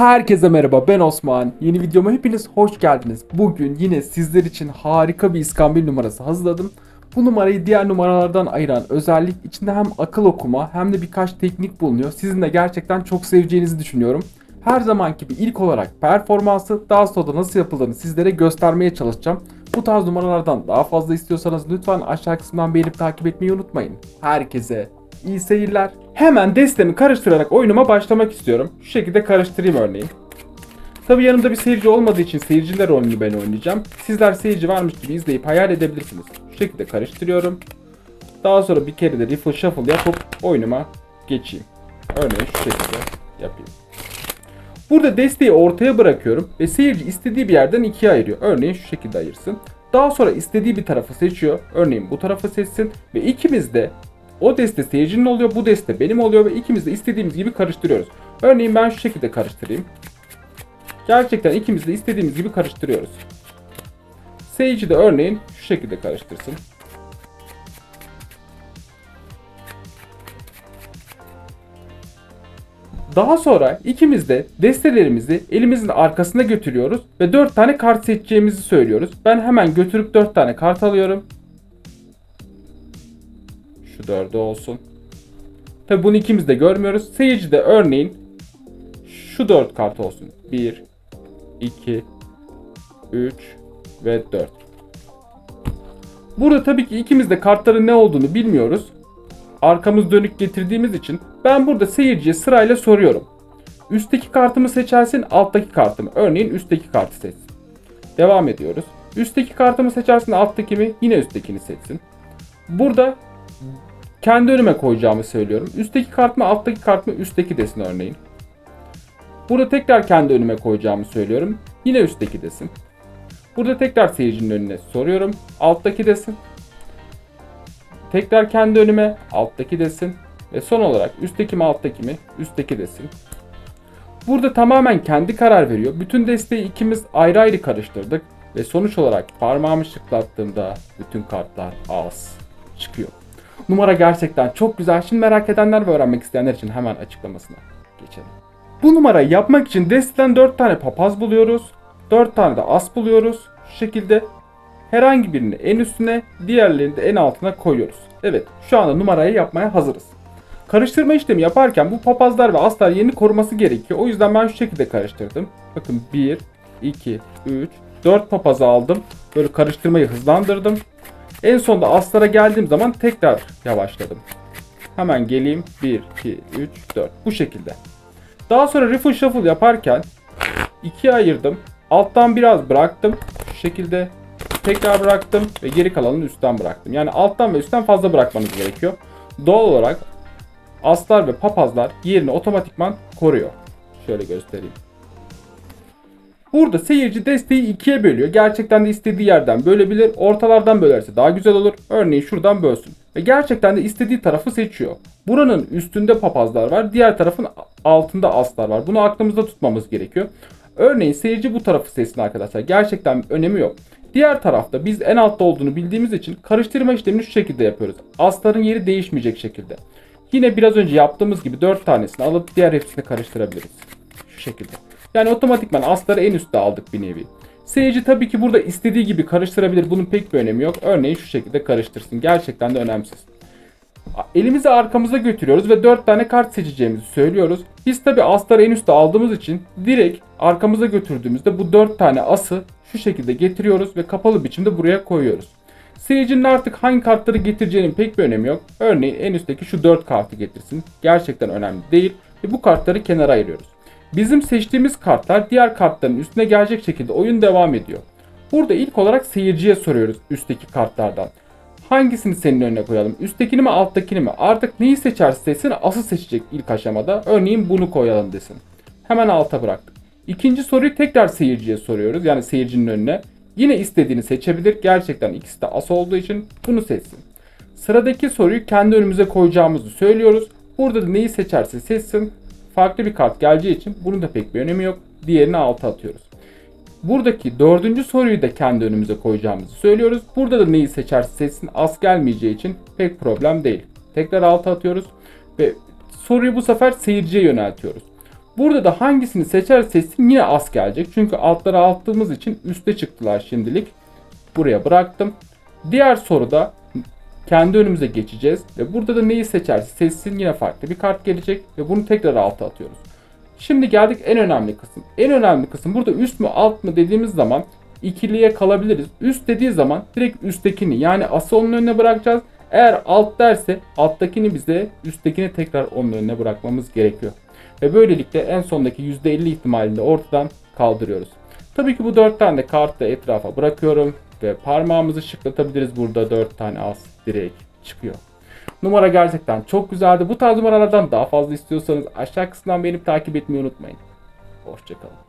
Herkese merhaba ben Osman. Yeni videoma hepiniz hoş geldiniz. Bugün yine sizler için harika bir iskambil numarası hazırladım. Bu numarayı diğer numaralardan ayıran özellik içinde hem akıl okuma hem de birkaç teknik bulunuyor. Sizin de gerçekten çok seveceğinizi düşünüyorum. Her zamanki gibi ilk olarak performansı daha sonra da nasıl yapıldığını sizlere göstermeye çalışacağım. Bu tarz numaralardan daha fazla istiyorsanız lütfen aşağı kısmından beğenip takip etmeyi unutmayın. Herkese iyi seyirler. Hemen destemi karıştırarak oyunuma başlamak istiyorum. Şu şekilde karıştırayım örneğin. Tabi yanımda bir seyirci olmadığı için seyirciler rolünü ben oynayacağım. Sizler seyirci varmış gibi izleyip hayal edebilirsiniz. Şu şekilde karıştırıyorum. Daha sonra bir kere de riffle shuffle yapıp oyunuma geçeyim. Örneğin şu şekilde yapayım. Burada desteği ortaya bırakıyorum ve seyirci istediği bir yerden ikiye ayırıyor. Örneğin şu şekilde ayırsın. Daha sonra istediği bir tarafı seçiyor. Örneğin bu tarafı seçsin ve ikimiz de o deste seyircinin oluyor, bu deste benim oluyor ve ikimiz de istediğimiz gibi karıştırıyoruz. Örneğin ben şu şekilde karıştırayım. Gerçekten ikimiz de istediğimiz gibi karıştırıyoruz. Seyirci de örneğin şu şekilde karıştırsın. Daha sonra ikimiz de destelerimizi elimizin arkasına götürüyoruz ve 4 tane kart seçeceğimizi söylüyoruz. Ben hemen götürüp 4 tane kart alıyorum. Şu dördü olsun. Tabi bunu ikimiz de görmüyoruz. Seyirci de örneğin şu 4 kart olsun. 1, 2, 3 ve 4. Burada tabii ki ikimiz de kartların ne olduğunu bilmiyoruz. Arkamız dönük getirdiğimiz için ben burada seyirciye sırayla soruyorum. Üstteki kartımı seçersin, alttaki kartımı. Örneğin üstteki kartı seçsin. Devam ediyoruz. Üstteki kartımı seçersin, alttaki mi? Yine üsttekini seçsin. Burada kendi önüme koyacağımı söylüyorum. Üstteki kart mı, alttaki kart mı? Üstteki desin örneğin. Burada tekrar kendi önüme koyacağımı söylüyorum. Yine üstteki desin. Burada tekrar seyircinin önüne soruyorum. Alttaki desin. Tekrar kendi önüme alttaki desin. Ve son olarak üstteki mi alttaki mi? Üstteki desin. Burada tamamen kendi karar veriyor. Bütün desteği ikimiz ayrı ayrı karıştırdık. Ve sonuç olarak parmağımı şıklattığımda bütün kartlar az çıkıyor. Numara gerçekten çok güzel. Şimdi merak edenler ve öğrenmek isteyenler için hemen açıklamasına geçelim. Bu numarayı yapmak için desteden 4 tane papaz buluyoruz. 4 tane de as buluyoruz. Şu şekilde herhangi birini en üstüne, diğerlerini de en altına koyuyoruz. Evet, şu anda numarayı yapmaya hazırız. Karıştırma işlemi yaparken bu papazlar ve aslar yerini koruması gerekiyor. O yüzden ben şu şekilde karıştırdım. Bakın 1, 2, 3, 4 papazı aldım. Böyle karıştırmayı hızlandırdım. En sonunda aslara geldiğim zaman tekrar yavaşladım. Hemen geleyim. 1, 2, 3, 4. Bu şekilde. Daha sonra riffle shuffle yaparken ikiye ayırdım. Alttan biraz bıraktım. Şu şekilde tekrar bıraktım ve geri kalanını üstten bıraktım. Yani alttan ve üstten fazla bırakmanız gerekiyor. Doğal olarak aslar ve papazlar yerini otomatikman koruyor. Şöyle göstereyim. Burada seyirci desteği ikiye bölüyor. Gerçekten de istediği yerden bölebilir. Ortalardan bölerse daha güzel olur. Örneğin şuradan bölsün. Ve gerçekten de istediği tarafı seçiyor. Buranın üstünde papazlar var. Diğer tarafın altında aslar var. Bunu aklımızda tutmamız gerekiyor. Örneğin seyirci bu tarafı seçsin arkadaşlar. Gerçekten önemi yok. Diğer tarafta biz en altta olduğunu bildiğimiz için karıştırma işlemini şu şekilde yapıyoruz. Asların yeri değişmeyecek şekilde. Yine biraz önce yaptığımız gibi 4 tanesini alıp diğer hepsini karıştırabiliriz. Şu şekilde. Yani otomatikman asları en üstte aldık bir nevi. Seyirci tabii ki burada istediği gibi karıştırabilir. Bunun pek bir önemi yok. Örneğin şu şekilde karıştırsın. Gerçekten de önemsiz. Elimizi arkamıza götürüyoruz ve 4 tane kart seçeceğimizi söylüyoruz. Biz tabi asları en üstte aldığımız için direkt arkamıza götürdüğümüzde bu 4 tane ası şu şekilde getiriyoruz ve kapalı biçimde buraya koyuyoruz. Seyircinin artık hangi kartları getireceğinin pek bir önemi yok. Örneğin en üstteki şu 4 kartı getirsin. Gerçekten önemli değil ve bu kartları kenara ayırıyoruz. Bizim seçtiğimiz kartlar diğer kartların üstüne gelecek şekilde oyun devam ediyor. Burada ilk olarak seyirciye soruyoruz üstteki kartlardan. Hangisini senin önüne koyalım? Üsttekini mi alttakini mi? Artık neyi seçerse seçsin asıl seçecek ilk aşamada. Örneğin bunu koyalım desin. Hemen alta bıraktık. İkinci soruyu tekrar seyirciye soruyoruz. Yani seyircinin önüne. Yine istediğini seçebilir. Gerçekten ikisi de as olduğu için bunu seçsin. Sıradaki soruyu kendi önümüze koyacağımızı söylüyoruz. Burada da neyi seçerse seçsin. Farklı bir kart geleceği için bunun da pek bir önemi yok. Diğerini alta atıyoruz. Buradaki dördüncü soruyu da kendi önümüze koyacağımızı söylüyoruz. Burada da neyi seçerse seçsin as gelmeyeceği için pek problem değil. Tekrar alta atıyoruz ve soruyu bu sefer seyirciye yöneltiyoruz. Burada da hangisini seçer seçsin yine as gelecek. Çünkü altlara attığımız için üste çıktılar şimdilik. Buraya bıraktım. Diğer soruda kendi önümüze geçeceğiz. Ve burada da neyi seçerse seçsin yine farklı bir kart gelecek. Ve bunu tekrar alta atıyoruz. Şimdi geldik en önemli kısım. En önemli kısım burada üst mü alt mı dediğimiz zaman ikiliye kalabiliriz. Üst dediği zaman direkt üsttekini yani ası onun önüne bırakacağız. Eğer alt derse alttakini bize üsttekini tekrar onun önüne bırakmamız gerekiyor. Ve böylelikle en sondaki %50 ihtimalini ortadan kaldırıyoruz. Tabii ki bu 4 tane de kartı etrafa bırakıyorum ve parmağımızı şıklatabiliriz burada 4 tane as direkt çıkıyor. Numara gerçekten çok güzeldi. Bu tarz numaralardan daha fazla istiyorsanız aşağı kısımdan beni takip etmeyi unutmayın. Hoşçakalın.